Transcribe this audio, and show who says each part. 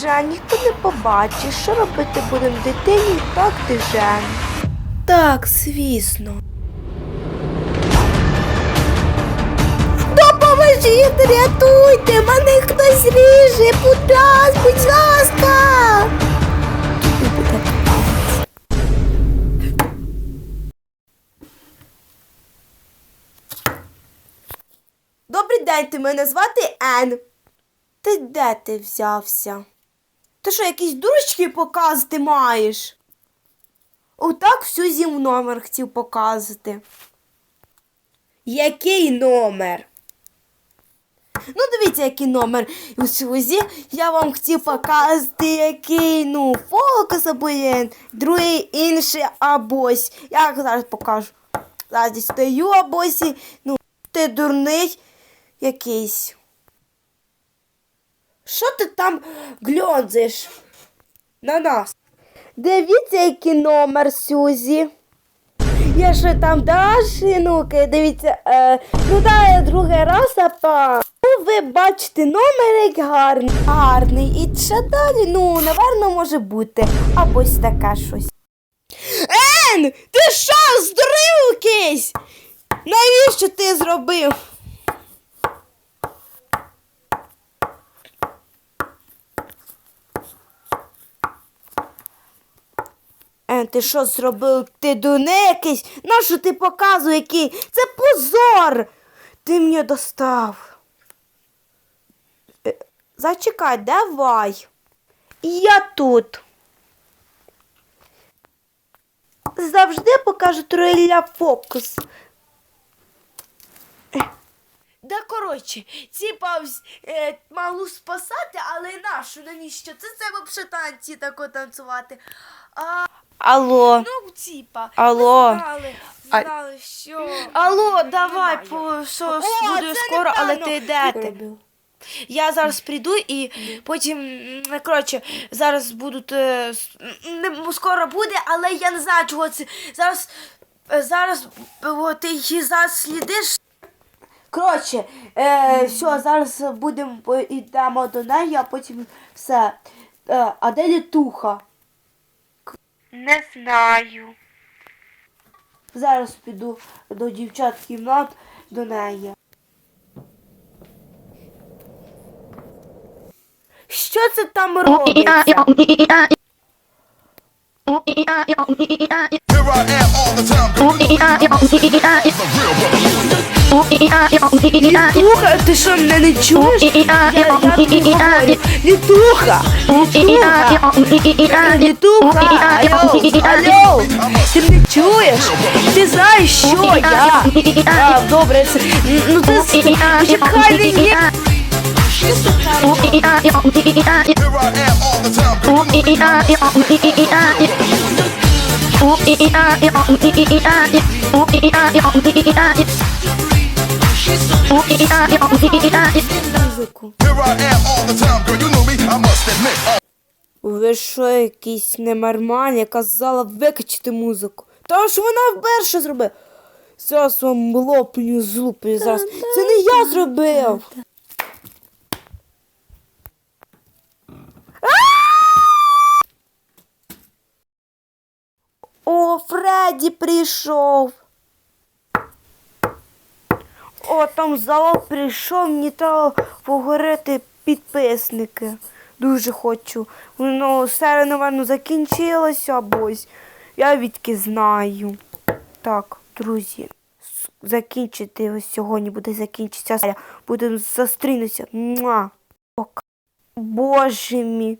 Speaker 1: Жень, ніхто не побачить. Що робити будемо дитині, так ти Жень. Так, звісно. Допоможіть, рятуйте, мене хтось ріже, будь ласка, будь ласка. Добрий день, ти мене звати Ен. Ти де ти взявся? Ти що, якісь дурочки показувати маєш? Отак всю зім номер хотів показувати. Який номер? Ну, дивіться, який номер у Сузі. Я вам хотів показати, який, ну, фокус або є, другий інший абось. Я зараз покажу. Зараз дістаю абосі. Ну, ти дурний якийсь. Що ти там гльодзиш на нас? Дивіться, який номер Сюзі. Я ще там Даші, ну-ка, дивіться, е, ну да, я другий раз, а па. Ну, ви бачите, номер як гарний. Гарний. І ще далі, ну, напевно, може бути. Або ось таке щось. Ен! Ти що, здурив якийсь? Навіщо ти зробив? Ен, ти що зробив? Ти дуне якийсь? Нащо ти показує який? Це позор! Ти мені достав. Е, Зачекай, давай. Я тут. Завжди покажу троїля фокус. Да, коротше, типа е, малу спасати, але нашу навіщо? Це це танці тако танцювати. А,
Speaker 2: Алло.
Speaker 1: ну, типа,
Speaker 2: Алло.
Speaker 1: знали,
Speaker 2: А-
Speaker 1: знали, що...
Speaker 2: Алло, давай, по, що,
Speaker 1: О,
Speaker 2: буду скоро, але ти де ти? Я зараз прийду і потім, коротше, зараз будуть. е, Не, скоро буде, але я не знаю, чого це. Зараз. е, Зараз о, ти її зараз слідиш.
Speaker 1: Коротше, е, все, зараз будемо йдемо до неї, а потім все. Е, а де літуха?
Speaker 2: Не знаю.
Speaker 1: Зараз піду до дівчат кімнат до неї. Що це там робиться?
Speaker 3: Here I am all the time. The real brother.
Speaker 1: Літуха, ти що мене не чуєш? Літуха! Літуха! Літуха! Алло! Алло! Ти мене чуєш? Ти знаєш, що я? А, добре, це... Ну ти почекай мені!
Speaker 3: Here I am all the time.
Speaker 1: Музику.
Speaker 3: Here I am all the time. Girl, you know me. I must admit. Uh,
Speaker 1: Ви що, якісь ненормальні? Я казала викачити музику. Та ж вона вперше зробила. Зараз вам лопню злуплю зараз. Це не я зробив. О, прийшов. О, там зал прийшов, мені треба поговорити підписники. Дуже хочу. Ну, серія, напевно, закінчилася абось. Я відки знаю. Так, друзі, закінчити ось сьогодні буде закінчитися. Будемо зустрінутися. Боже мій.